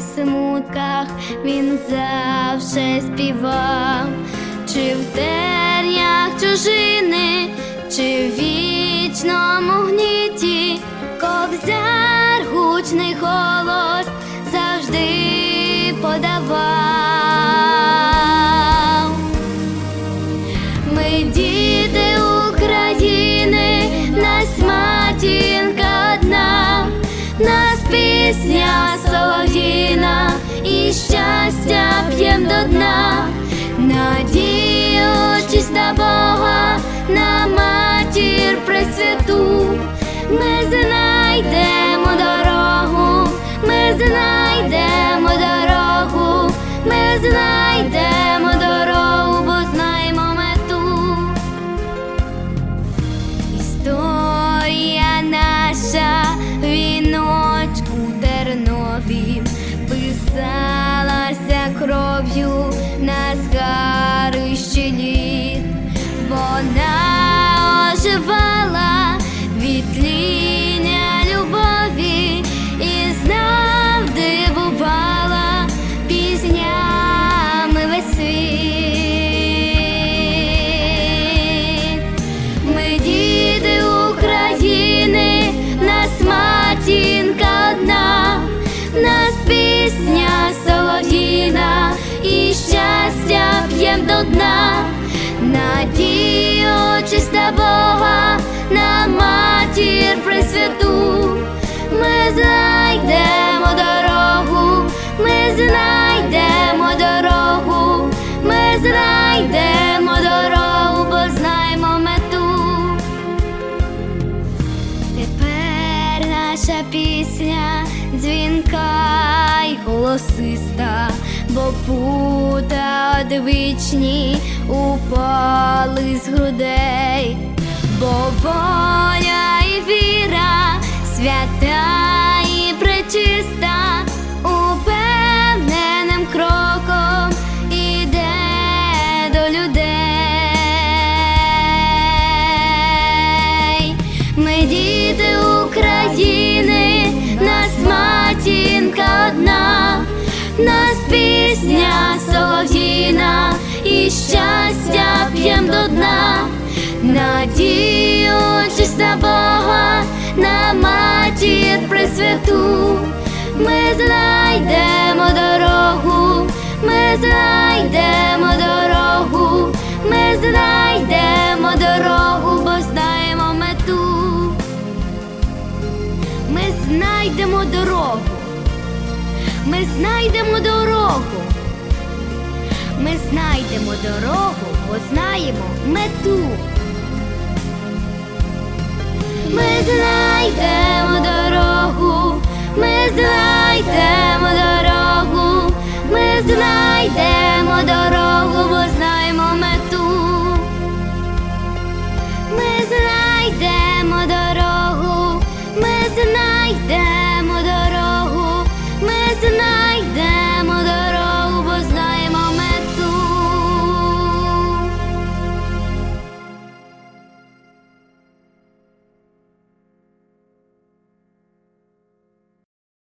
смутках він завжди співав, чи в тернях чужини, чи в вічному гніті, кобзар гучний голос завжди подавав. Ми діти України, нас матінка одна, нас пісня солов'їна пресвяту. Ми знайдемо дорогу, ми знайдемо дорогу, ми знайдемо дорогу, бо знаємо мету. Історія наша віночку терновім писалася кров'ю на згарищі літ. Вона п'єм до дна, надію чиста Бога на матір пресвяту. Ми знайдемо дорогу, ми знайдемо дорогу, ми знайдемо дорогу, бо знаємо мету. Тепер наша пісня дзвінка й голосиста, бо пута одвічні упали з грудей, бо нас пісня солов'їна і щастя п'єм до дна, надію чиста Бога на матір пресвяту. Ми знайдемо дорогу, ми знайдемо дорогу, ми знайдемо дорогу, бо знаємо мету. Ми знайдемо дорогу, ми знайдемо дорогу, ми знайдемо дорогу, бо знаємо мету. Ми знайдемо